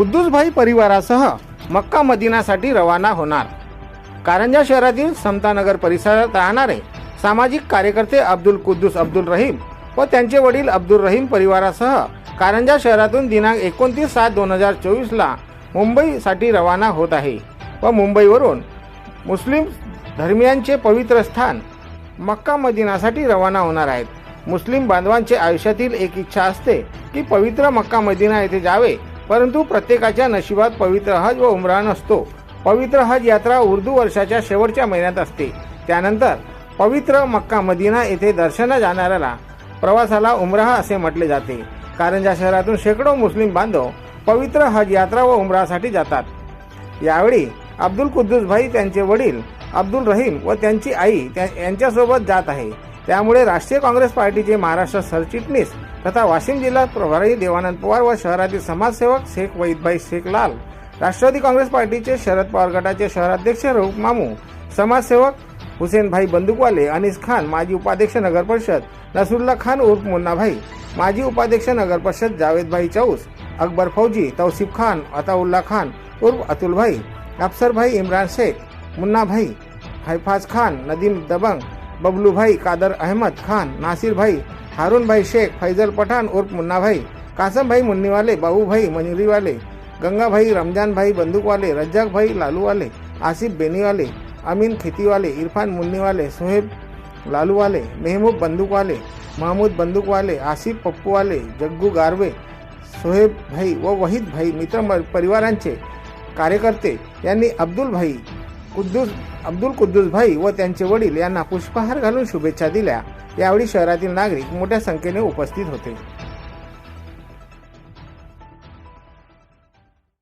कुद्दूसभाई परिवारासह मक्का मदिनासाठी रवाना होणार. कारंजा शहरातील समतानगर परिसरात राहणारे सामाजिक कार्यकर्ते अब्दुल कुद्दूस अब्दुल रहीम व त्यांचे वडील अब्दुल रहीम परिवारासह कारंजा शहरातून दिनांक एकोणतीस सात दोन हजार चोवीसला मुंबईसाठी रवाना होत आहे व मुंबईवरून मुस्लिम धर्मियांचे पवित्र स्थान मक्का मदिनासाठी रवाना होणार आहेत. मुस्लिम बांधवांचे आयुष्यातील एक इच्छा असते की पवित्र मक्का मदिना येथे जावे परंतु प्रत्येकाच्या नशिबात पवित्र हज व उमरा नसतो. पवित्र हज यात्रा उर्दू वर्षाच्या शेवटच्या महिन्यात असते. त्यानंतर पवित्र मक्का मदिना येथे दर्शना जाणाऱ्याला प्रवासाला उमराह असे म्हटले जाते. कारंजा शहरातून शेकडो मुस्लिम बांधव पवित्र हज यात्रा व उमरासाठी जातात. यावेळी अब्दुल कुद्दूस भाई त्यांचे वडील अब्दुल रहीम व त्यांची आई त्या यांच्यासोबत जात आहे. त्यामुळे राष्ट्रीय काँग्रेस पार्टीचे महाराष्ट्र सरचिटणीस तथा वाशिम जिल्हा प्रभारी देवानंद पवार व शहरातील समाजसेवक शेख वैदभाई शेख लाल राष्ट्रवादी काँग्रेस पार्टीचे शरद पवार गटाचे शहराध्यक्ष रऊफ मामू समाजसेवक हुसेनभाई बंदुकवाले अनिस खान माजी उपाध्यक्ष नगर परिषद नसरुल्ला खान उर्फ मुन्नाभाई माजी उपाध्यक्ष नगर परिषद जावेदभाई चौस अकबर फौजी तौसिफ खान अताउल्ला खान उर्फ अतुलभाई अफसरभाई इम्रान शेख मुन्नाभाई हैफाज खान नदीम दबंग बबलूभाई कादर अहमद खान नासिरभाई हारूनभाई शेख फैजल पठाण उर्फ मुन्नाभाई कासमभाई मुन्नीवाले बाबूभाई मंजुरीवाले गंगाभाई रमजानभाई बंदूकवाले रज्जाकभाई लालूवाले आसिफ बेनीवाले अमीन खेतीवाले इरफान मुन्नीवाले सोहेब लालूवाले मेहबूब बंदूकवाले महमूद बंदूकवाले आसिफ पप्पूवाले जग्गू गारवे सोहेब भाई व वहीद भाई मित्र परिवारांचे कार्यकर्ते यांनी अब्दुल भाई कुद्दूस अब्दुल कुद्दूस भाई व त्यांचे वडील यांना पुष्पहार घालून शुभेच्छा दिल्या. यावेळी शहरातील नागरिक मोठ्या संख्येने उपस्थित होते.